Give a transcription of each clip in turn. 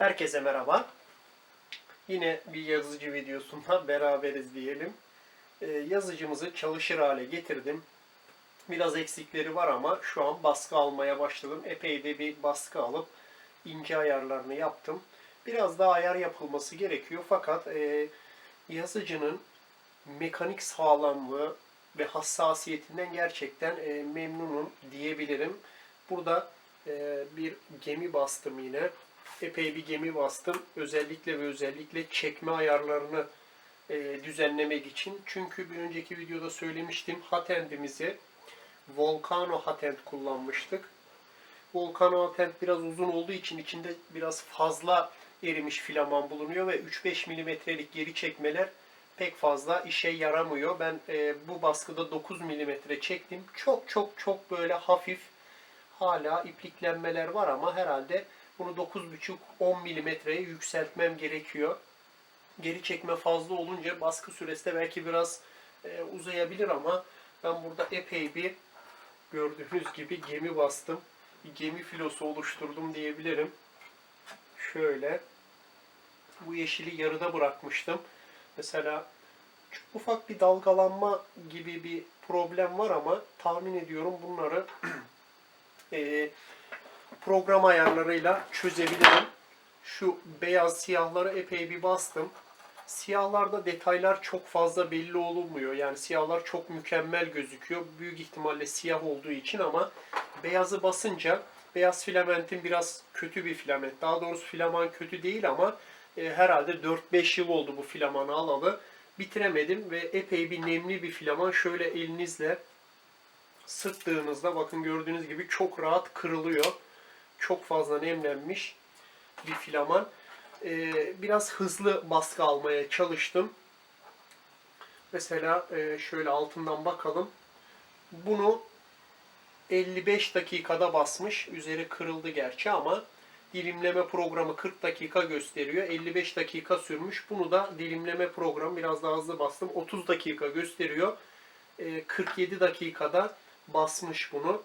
Herkese merhaba. Yine bir yazıcı videosunda beraberiz diyelim. Ee, yazıcımızı çalışır hale getirdim. Biraz eksikleri var ama şu an baskı almaya başladım. Epey de bir baskı alıp ince ayarlarını yaptım. Biraz daha ayar yapılması gerekiyor fakat e, yazıcının mekanik sağlamlığı ve hassasiyetinden gerçekten e, memnunum diyebilirim. Burada e, bir gemi bastım yine. Epey bir gemi bastım. Özellikle ve özellikle çekme ayarlarını e, düzenlemek için. Çünkü bir önceki videoda söylemiştim. Hatendimizi Volcano Hatent kullanmıştık. Volcano Hatent biraz uzun olduğu için içinde biraz fazla erimiş filaman bulunuyor ve 3-5 milimetrelik geri çekmeler pek fazla işe yaramıyor. Ben e, bu baskıda 9 milimetre çektim. Çok çok çok böyle hafif hala ipliklenmeler var ama herhalde bunu 9,5-10 milimetreye yükseltmem gerekiyor. Geri çekme fazla olunca baskı süresi de belki biraz e, uzayabilir ama ben burada epey bir gördüğünüz gibi gemi bastım. Bir gemi filosu oluşturdum diyebilirim. Şöyle bu yeşili yarıda bırakmıştım. Mesela ufak bir dalgalanma gibi bir problem var ama tahmin ediyorum bunları e, program ayarlarıyla çözebilirim. Şu beyaz siyahları epey bir bastım. Siyahlarda detaylar çok fazla belli olunmuyor. Yani siyahlar çok mükemmel gözüküyor. Büyük ihtimalle siyah olduğu için ama beyazı basınca beyaz filamentin biraz kötü bir filament. Daha doğrusu filaman kötü değil ama e, herhalde 4-5 yıl oldu bu filamanı alalı. Bitiremedim ve epey bir nemli bir filaman. Şöyle elinizle sıktığınızda bakın gördüğünüz gibi çok rahat kırılıyor. Çok fazla nemlenmiş bir filaman. Ee, biraz hızlı baskı almaya çalıştım. Mesela e, şöyle altından bakalım. Bunu 55 dakikada basmış. Üzeri kırıldı gerçi ama dilimleme programı 40 dakika gösteriyor. 55 dakika sürmüş. Bunu da dilimleme programı biraz daha hızlı bastım. 30 dakika gösteriyor. E, 47 dakikada basmış bunu.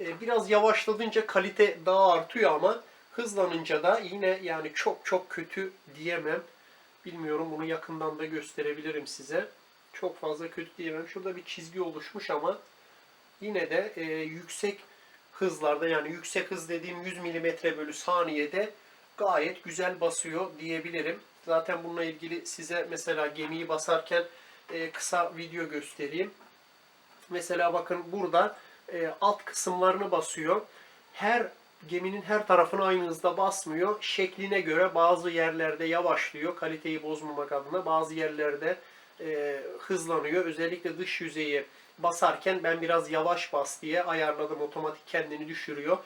E, biraz yavaşladınca kalite daha artıyor ama hızlanınca da yine yani çok çok kötü diyemem. Bilmiyorum bunu yakından da gösterebilirim size. Çok fazla kötü diyemem. Şurada bir çizgi oluşmuş ama yine de e, yüksek hızlarda yani yüksek hız dediğim 100 mm bölü saniyede gayet güzel basıyor diyebilirim. Zaten bununla ilgili size mesela gemiyi basarken e, kısa video göstereyim. Mesela bakın burada e, alt kısımlarını basıyor. Her geminin her tarafını aynı hızda basmıyor. Şekline göre bazı yerlerde yavaşlıyor kaliteyi bozmamak adına. Bazı yerlerde e, hızlanıyor. Özellikle dış yüzeyi basarken ben biraz yavaş bas diye ayarladım. Otomatik kendini düşürüyor.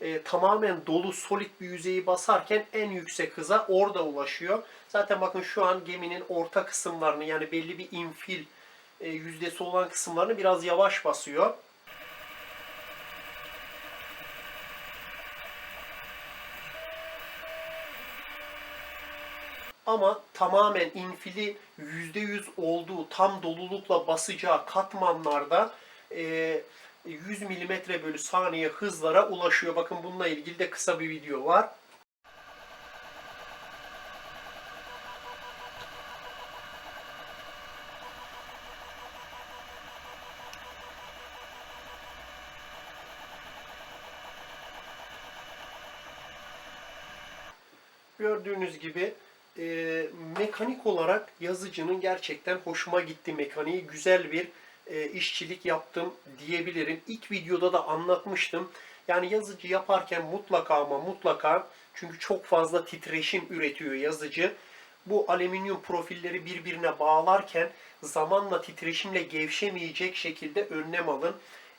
E, tamamen dolu solid bir yüzeyi basarken en yüksek hıza orada ulaşıyor. Zaten bakın şu an geminin orta kısımlarını yani belli bir infil e, yüzdesi olan kısımlarını biraz yavaş basıyor. Ama tamamen infili %100 olduğu tam dolulukla basacağı katmanlarda e, 100 mm bölü saniye hızlara ulaşıyor. Bakın bununla ilgili de kısa bir video var. Gördüğünüz gibi e, mekanik olarak yazıcının gerçekten hoşuma gitti mekaniği. Güzel bir e, işçilik yaptım diyebilirim. İlk videoda da anlatmıştım. Yani yazıcı yaparken mutlaka ama mutlaka çünkü çok fazla titreşim üretiyor yazıcı. Bu alüminyum profilleri birbirine bağlarken zamanla titreşimle gevşemeyecek şekilde önlem alın.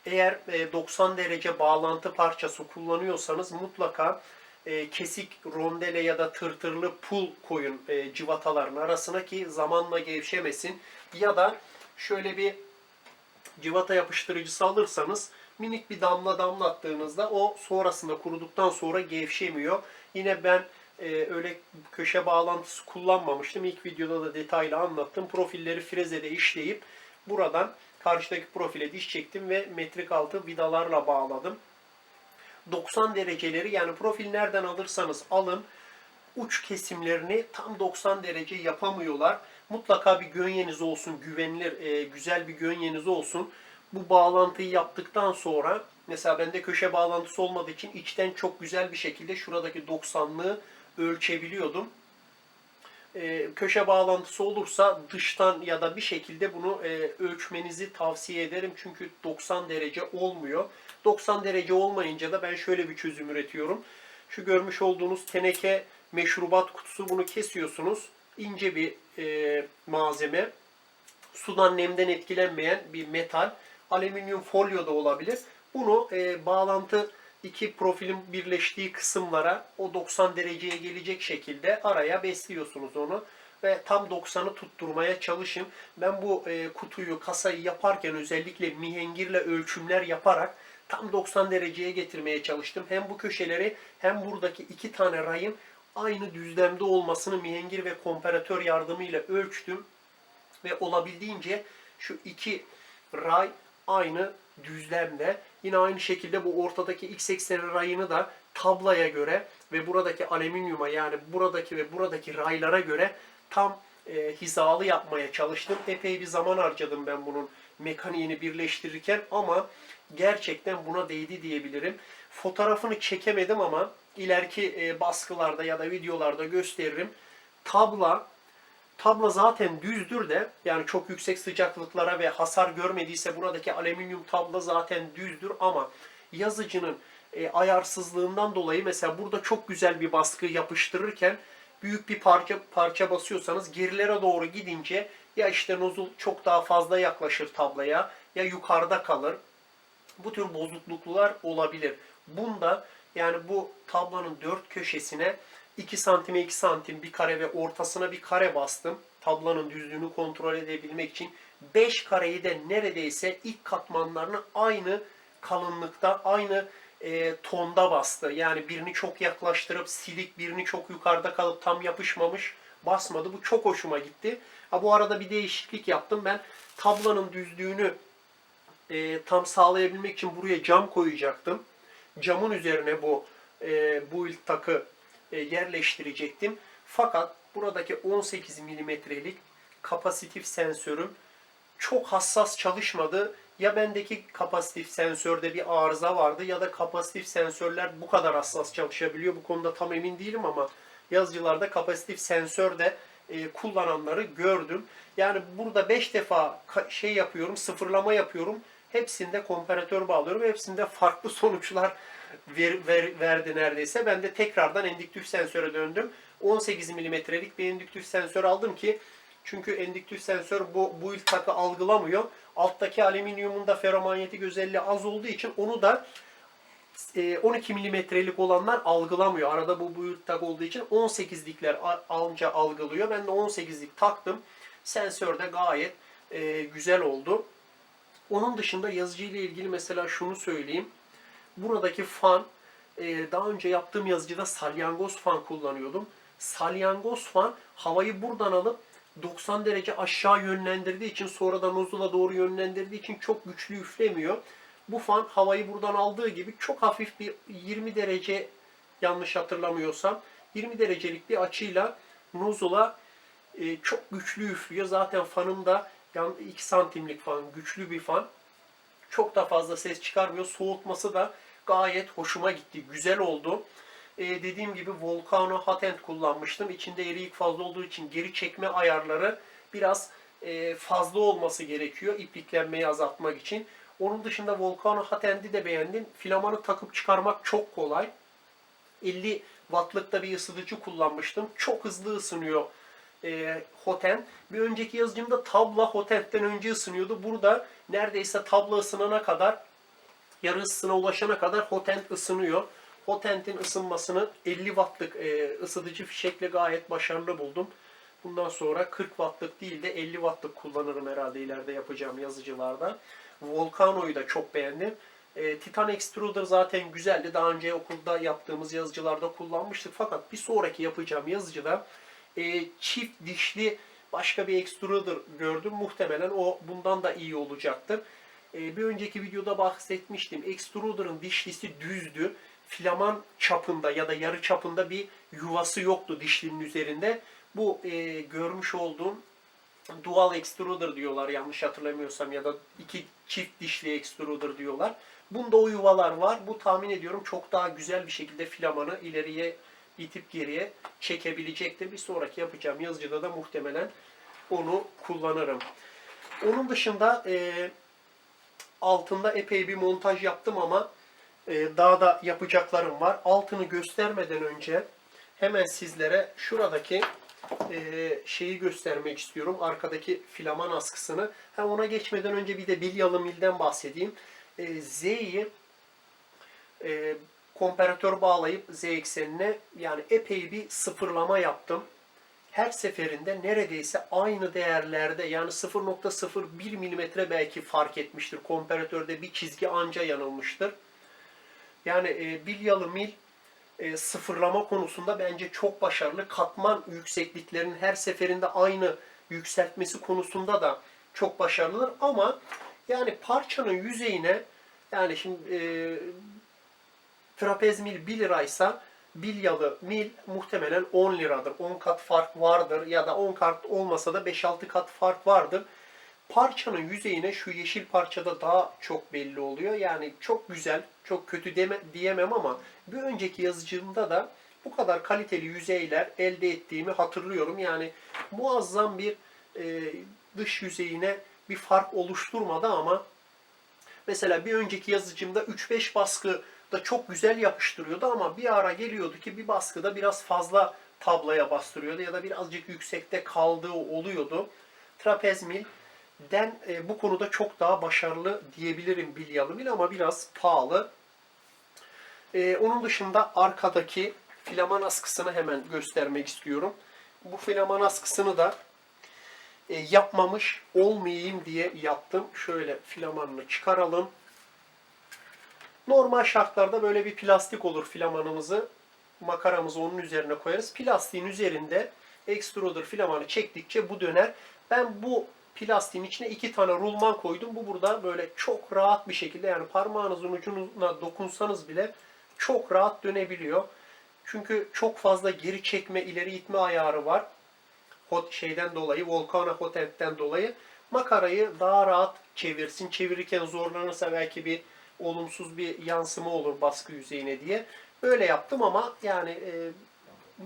Eğer 90 derece bağlantı parçası kullanıyorsanız mutlaka e, kesik rondele ya da tırtırlı pul koyun e, civataların arasına ki zamanla gevşemesin. Ya da şöyle bir civata yapıştırıcısı alırsanız minik bir damla damlattığınızda o sonrasında kuruduktan sonra gevşemiyor. Yine ben e, öyle köşe bağlantısı kullanmamıştım. İlk videoda da detaylı anlattım. Profilleri frezede işleyip buradan karşıdaki profile diş çektim ve metrik altı vidalarla bağladım. 90 dereceleri yani profil nereden alırsanız alın uç kesimlerini tam 90 derece yapamıyorlar. Mutlaka bir gönyeniz olsun, güvenilir, e, güzel bir gönyeniz olsun. Bu bağlantıyı yaptıktan sonra mesela bende köşe bağlantısı olmadığı için içten çok güzel bir şekilde şuradaki 90'lığı ölçebiliyordum. E, köşe bağlantısı olursa dıştan ya da bir şekilde bunu e, ölçmenizi tavsiye ederim. Çünkü 90 derece olmuyor. 90 derece olmayınca da ben şöyle bir çözüm üretiyorum. Şu görmüş olduğunuz teneke meşrubat kutusu bunu kesiyorsunuz. İnce bir e, malzeme. Sudan nemden etkilenmeyen bir metal. Alüminyum folyo da olabilir. Bunu e, bağlantı iki profilin birleştiği kısımlara o 90 dereceye gelecek şekilde araya besliyorsunuz onu ve tam 90'ı tutturmaya çalışın. Ben bu e, kutuyu, kasayı yaparken özellikle mihengirle ölçümler yaparak tam 90 dereceye getirmeye çalıştım. Hem bu köşeleri hem buradaki iki tane rayın aynı düzlemde olmasını mihengir ve komparatör yardımıyla ölçtüm. Ve olabildiğince şu iki ray aynı düzlemde. Yine aynı şekilde bu ortadaki x ekseni rayını da tablaya göre ve buradaki alüminyuma yani buradaki ve buradaki raylara göre tam e, hizalı yapmaya çalıştım. Epey bir zaman harcadım ben bunun mekaniğini birleştirirken ama gerçekten buna değdi diyebilirim. Fotoğrafını çekemedim ama ileriki e, baskılarda ya da videolarda gösteririm. Tabla Tabla zaten düzdür de yani çok yüksek sıcaklıklara ve hasar görmediyse buradaki alüminyum tabla zaten düzdür ama yazıcının e, ayarsızlığından dolayı mesela burada çok güzel bir baskı yapıştırırken büyük bir parça parça basıyorsanız gerilere doğru gidince ya işte nozul çok daha fazla yaklaşır tablaya ya yukarıda kalır. Bu tür bozukluklar olabilir. Bunda yani bu tablanın dört köşesine 2 santime 2 santim bir kare ve ortasına bir kare bastım. Tablanın düzlüğünü kontrol edebilmek için. 5 kareyi de neredeyse ilk katmanlarını aynı kalınlıkta, aynı e, tonda bastı. Yani birini çok yaklaştırıp silik, birini çok yukarıda kalıp tam yapışmamış basmadı. Bu çok hoşuma gitti. Ha, bu arada bir değişiklik yaptım. Ben tablanın düzlüğünü e, tam sağlayabilmek için buraya cam koyacaktım. Camın üzerine bu e, build takı yerleştirecektim. Fakat buradaki 18 milimetrelik kapasitif sensörüm çok hassas çalışmadı. Ya bendeki kapasitif sensörde bir arıza vardı ya da kapasitif sensörler bu kadar hassas çalışabiliyor. Bu konuda tam emin değilim ama yazıcılarda kapasitif sensör de e, kullananları gördüm. Yani burada 5 defa şey yapıyorum, sıfırlama yapıyorum. Hepsinde komparatör bağlıyorum. Hepsinde farklı sonuçlar ver, ver, verdi neredeyse. Ben de tekrardan endüktif sensöre döndüm. 18 milimetrelik bir endüktif sensör aldım ki çünkü endüktif sensör bu, bu ilk takı algılamıyor. Alttaki alüminyumun da ferromanyetik özelliği az olduğu için onu da 12 e, milimetrelik olanlar algılamıyor. Arada bu büyük tak olduğu için 18'likler anca algılıyor. Ben de 18'lik taktım. Sensör de gayet e, güzel oldu. Onun dışında yazıcı ile ilgili mesela şunu söyleyeyim. Buradaki fan e, daha önce yaptığım yazıcıda salyangoz fan kullanıyordum. Salyangoz fan havayı buradan alıp 90 derece aşağı yönlendirdiği için sonra da nozula doğru yönlendirdiği için çok güçlü üflemiyor. Bu fan havayı buradan aldığı gibi çok hafif bir 20 derece yanlış hatırlamıyorsam 20 derecelik bir açıyla nozula e, çok güçlü üflüyor. Zaten fanım da 2 santimlik fan, güçlü bir fan. Çok da fazla ses çıkarmıyor. Soğutması da gayet hoşuma gitti. Güzel oldu. Ee, dediğim gibi Volcano Hot End kullanmıştım. İçinde eriyik fazla olduğu için geri çekme ayarları biraz e, fazla olması gerekiyor ipliklenmeyi azaltmak için. Onun dışında Volcano Hot End'i de beğendim. Filamanı takıp çıkarmak çok kolay. 50 wattlıkta bir ısıtıcı kullanmıştım. Çok hızlı ısınıyor e, Hoten. Bir önceki yazıcımda tabla Hotent'ten önce ısınıyordu. Burada neredeyse tabla ısınana kadar yarı ısısına ulaşana kadar Hotent ısınıyor. Hotent'in ısınmasını 50 wattlık e, ısıtıcı fişekle gayet başarılı buldum. Bundan sonra 40 wattlık değil de 50 wattlık kullanırım herhalde ileride yapacağım yazıcılarda. Volcano'yu da çok beğendim. E, Titan Extruder zaten güzeldi. Daha önce okulda yaptığımız yazıcılarda kullanmıştık. Fakat bir sonraki yapacağım yazıcıda e, çift dişli başka bir extruder gördüm. Muhtemelen o bundan da iyi olacaktır. E, bir önceki videoda bahsetmiştim. Extruder'ın dişlisi düzdü. filaman çapında ya da yarı çapında bir yuvası yoktu dişlinin üzerinde. Bu e, görmüş olduğum dual extruder diyorlar yanlış hatırlamıyorsam ya da iki çift dişli extruder diyorlar. Bunda o yuvalar var. Bu tahmin ediyorum çok daha güzel bir şekilde filamanı ileriye itip geriye çekebilecektir. Bir sonraki yapacağım yazıcıda da muhtemelen onu kullanırım. Onun dışında e, altında epey bir montaj yaptım ama e, daha da yapacaklarım var. Altını göstermeden önce hemen sizlere şuradaki e, şeyi göstermek istiyorum. Arkadaki filaman askısını. Ha, ona geçmeden önce bir de bilyalı milden bahsedeyim. E, Z'yi e, komparatör bağlayıp Z eksenine yani epey bir sıfırlama yaptım. Her seferinde neredeyse aynı değerlerde yani 0.01 milimetre belki fark etmiştir. Komparatörde bir çizgi anca yanılmıştır. Yani e, bilyalı mil e, sıfırlama konusunda bence çok başarılı. Katman yüksekliklerinin her seferinde aynı yükseltmesi konusunda da çok başarılıdır. Ama yani parçanın yüzeyine yani şimdi e, trapez mil 1 liraysa bilyalı mil muhtemelen 10 liradır. 10 kat fark vardır ya da 10 kat olmasa da 5-6 kat fark vardır. Parçanın yüzeyine şu yeşil parçada daha çok belli oluyor. Yani çok güzel, çok kötü deme, diyemem ama bir önceki yazıcımda da bu kadar kaliteli yüzeyler elde ettiğimi hatırlıyorum. Yani muazzam bir e, dış yüzeyine bir fark oluşturmadı ama mesela bir önceki yazıcımda 3-5 baskı da çok güzel yapıştırıyordu ama bir ara geliyordu ki bir baskıda biraz fazla tablaya bastırıyordu ya da birazcık yüksekte kaldığı oluyordu. Trapez mil den e, bu konuda çok daha başarılı diyebilirim bilyalı mil ama biraz pahalı. E, onun dışında arkadaki filaman askısını hemen göstermek istiyorum. Bu filaman askısını da e, yapmamış olmayayım diye yaptım. Şöyle filamanını çıkaralım. Normal şartlarda böyle bir plastik olur filamanımızı. Makaramızı onun üzerine koyarız. Plastiğin üzerinde extruder filamanı çektikçe bu döner. Ben bu plastiğin içine iki tane rulman koydum. Bu burada böyle çok rahat bir şekilde yani parmağınızın ucuna dokunsanız bile çok rahat dönebiliyor. Çünkü çok fazla geri çekme, ileri itme ayarı var. Hot şeyden dolayı, Volcano Hotent'ten dolayı makarayı daha rahat çevirsin. Çevirirken zorlanırsa belki bir olumsuz bir yansıma olur baskı yüzeyine diye. Böyle yaptım ama yani e,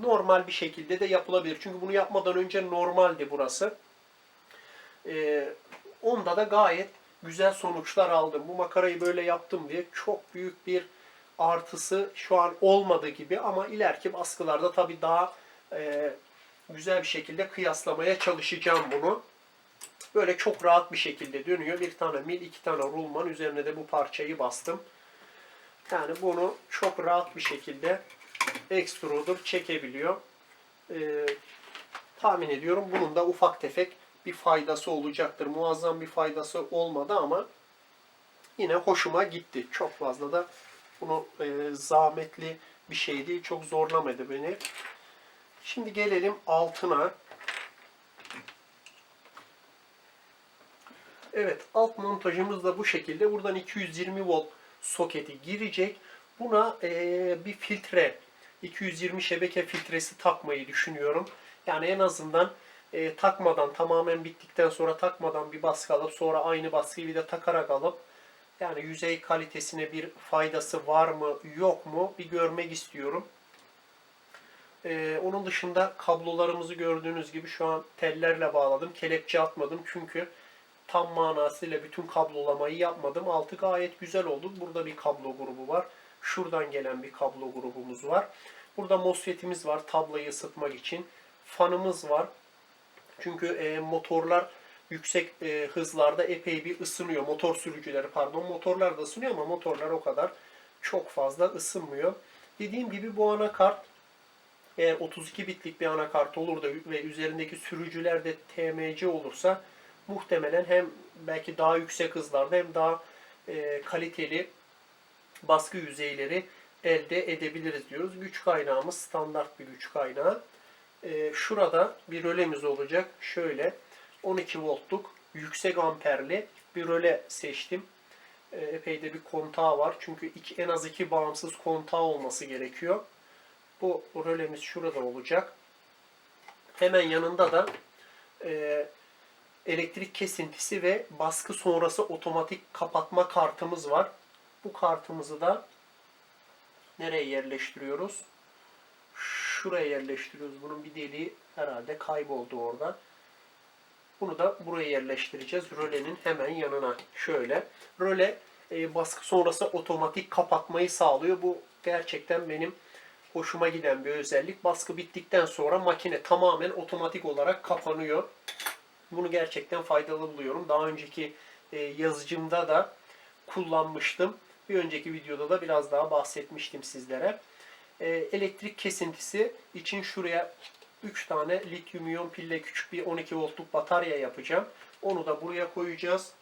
normal bir şekilde de yapılabilir. Çünkü bunu yapmadan önce normaldi burası. E, onda da gayet güzel sonuçlar aldım. Bu makarayı böyle yaptım diye çok büyük bir artısı şu an olmadı gibi ama ileriki baskılarda tabii daha e, güzel bir şekilde kıyaslamaya çalışacağım bunu. Böyle çok rahat bir şekilde dönüyor. Bir tane mil, iki tane rulman. Üzerine de bu parçayı bastım. Yani bunu çok rahat bir şekilde extruder çekebiliyor. Ee, tahmin ediyorum bunun da ufak tefek bir faydası olacaktır. Muazzam bir faydası olmadı ama yine hoşuma gitti. Çok fazla da bunu e, zahmetli bir şey değil. Çok zorlamadı beni. Şimdi gelelim altına. Evet alt montajımız da bu şekilde. Buradan 220 volt soketi girecek. Buna e, bir filtre 220 şebeke filtresi takmayı düşünüyorum. Yani en azından e, takmadan tamamen bittikten sonra takmadan bir baskı alıp sonra aynı baskıyı bir de takarak alıp yani yüzey kalitesine bir faydası var mı yok mu bir görmek istiyorum. Ee, onun dışında kablolarımızı gördüğünüz gibi şu an tellerle bağladım. Kelepçe atmadım çünkü tam manasıyla bütün kablolamayı yapmadım. Altı gayet güzel oldu. Burada bir kablo grubu var. Şuradan gelen bir kablo grubumuz var. Burada MOSFET'imiz var tablayı ısıtmak için. Fanımız var. Çünkü e, motorlar yüksek e, hızlarda epey bir ısınıyor. Motor sürücüleri pardon. Motorlar da ısınıyor ama motorlar o kadar çok fazla ısınmıyor. Dediğim gibi bu anakart eğer 32 bitlik bir anakart olur da ve üzerindeki sürücüler de TMC olursa muhtemelen hem belki daha yüksek hızlarda hem daha e, kaliteli baskı yüzeyleri elde edebiliriz diyoruz. Güç kaynağımız standart bir güç kaynağı. E, şurada bir rölemiz olacak. Şöyle 12 voltluk yüksek amperli bir röle seçtim. E, epey de bir kontağı var. Çünkü iki, en az iki bağımsız kontağı olması gerekiyor. Bu rölemiz şurada olacak. Hemen yanında da e, elektrik kesintisi ve baskı sonrası otomatik kapatma kartımız var. Bu kartımızı da nereye yerleştiriyoruz? Şuraya yerleştiriyoruz. Bunun bir deliği herhalde kayboldu orada. Bunu da buraya yerleştireceğiz. Rölenin hemen yanına. Şöyle. Röle e, baskı sonrası otomatik kapatmayı sağlıyor. Bu gerçekten benim hoşuma giden bir özellik. Baskı bittikten sonra makine tamamen otomatik olarak kapanıyor. Bunu gerçekten faydalı buluyorum. Daha önceki e, yazıcımda da kullanmıştım. Bir önceki videoda da biraz daha bahsetmiştim sizlere. E, elektrik kesintisi için şuraya 3 tane lityum iyon pille küçük bir 12 voltluk batarya yapacağım. Onu da buraya koyacağız.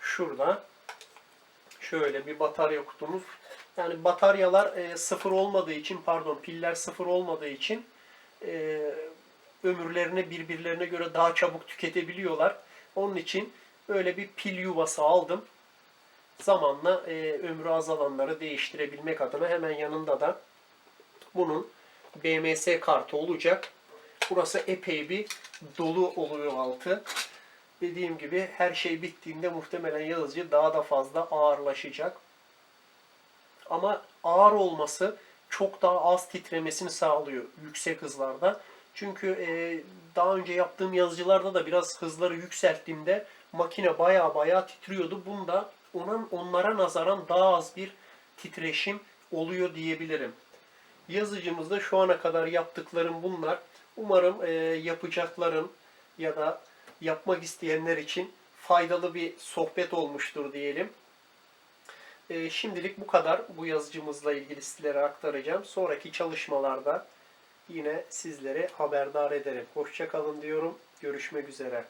Şurada şöyle bir batarya kutumuz. Yani bataryalar e, sıfır olmadığı için pardon piller sıfır olmadığı için ömürlerini birbirlerine göre daha çabuk tüketebiliyorlar. Onun için böyle bir pil yuvası aldım. Zamanla e, ömrü azalanları değiştirebilmek adına hemen yanında da bunun BMS kartı olacak. Burası epey bir dolu oluyor altı. Dediğim gibi her şey bittiğinde muhtemelen yazıcı daha da fazla ağırlaşacak. Ama ağır olması çok daha az titremesini sağlıyor yüksek hızlarda. Çünkü e, daha önce yaptığım yazıcılarda da biraz hızları yükselttiğimde makine baya baya titriyordu. Bunda onun onlara nazaran daha az bir titreşim oluyor diyebilirim. Yazıcımızda şu ana kadar yaptıklarım bunlar. Umarım e, yapacaklarım ya da yapmak isteyenler için faydalı bir sohbet olmuştur diyelim. E, şimdilik bu kadar. Bu yazıcımızla ilgili sizlere aktaracağım. Sonraki çalışmalarda yine sizlere haberdar ederim. Hoşçakalın diyorum. Görüşmek üzere.